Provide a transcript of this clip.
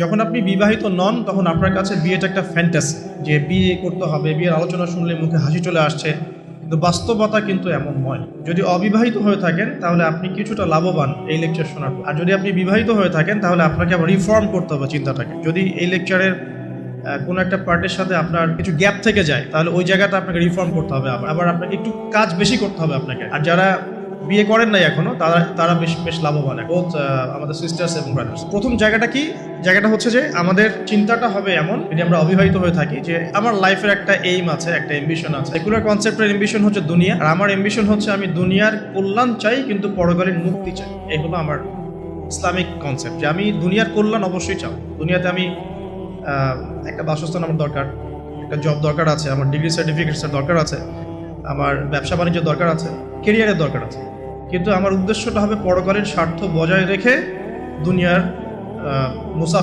যখন আপনি বিবাহিত নন, তখন আপনার কাছে বিয়েটা একটা ফ্যান্টাসি যে বিয়ে করতে হবে, বিয়ের আলোচনা শুনলে মুখে হাসি চলে আসছে, কিন্তু বাস্তবতা কিন্তু এমন নয়। যদি অবিবাহিত হয়ে থাকেন, তাহলে আপনি কিছুটা লাভবান এই লেকচার শোনার পর। আর যদি আপনি বিবাহিত হয়ে থাকেন, তাহলে আপনাকে আবার রিফর্ম করতে হবে চিন্তাটাকে। যদি এই লেকচারের কোনো একটা পার্টের সাথে আপনার কিছু গ্যাপ থেকে যায়, তাহলে ওই জায়গাটা আপনাকে রিফর্ম করতে হবে আবার। আবার আপনাকে একটু কাজ বেশি করতে হবে আপনাকে। আর যারা বিয়ে করেন নাই এখনও, তারা তারা বেশ বেশ লাভবান বোথ আমাদের সিস্টার্স এবং ব্রাদার্স প্রথম জায়গাটা কি? জায়গাটা হচ্ছে যে আমাদের চিন্তাটা হবে এমন, যদি আমরা অবিবাহিত হয়ে থাকি, যে আমার লাইফের একটা এইম আছে, একটা এম্বিশন আছে। সেকুলার কনসেপ্টের এম্বিশন হচ্ছে দুনিয়া, আর আমার এম্বিশন হচ্ছে আমি দুনিয়ার কল্যাণ চাই, কিন্তু পরকালীন মুক্তি চাই। এই হলো আমার ইসলামিক কনসেপ্ট যে আমি দুনিয়ার কল্যাণ অবশ্যই চাও দুনিয়াতে আমি একটা বাসস্থান আমার দরকার, একটা জব দরকার আছে, আমার ডিগ্রি সার্টিফিকেটসের দরকার আছে, আমার ব্যবসা বাণিজ্যের দরকার আছে কেরিয়ারের দরকার আছে। কিন্তু আমার উদ্দেশ্যটা হবে পরকালের স্বার্থ বজায় রেখে দুনিয়ার মুসাফ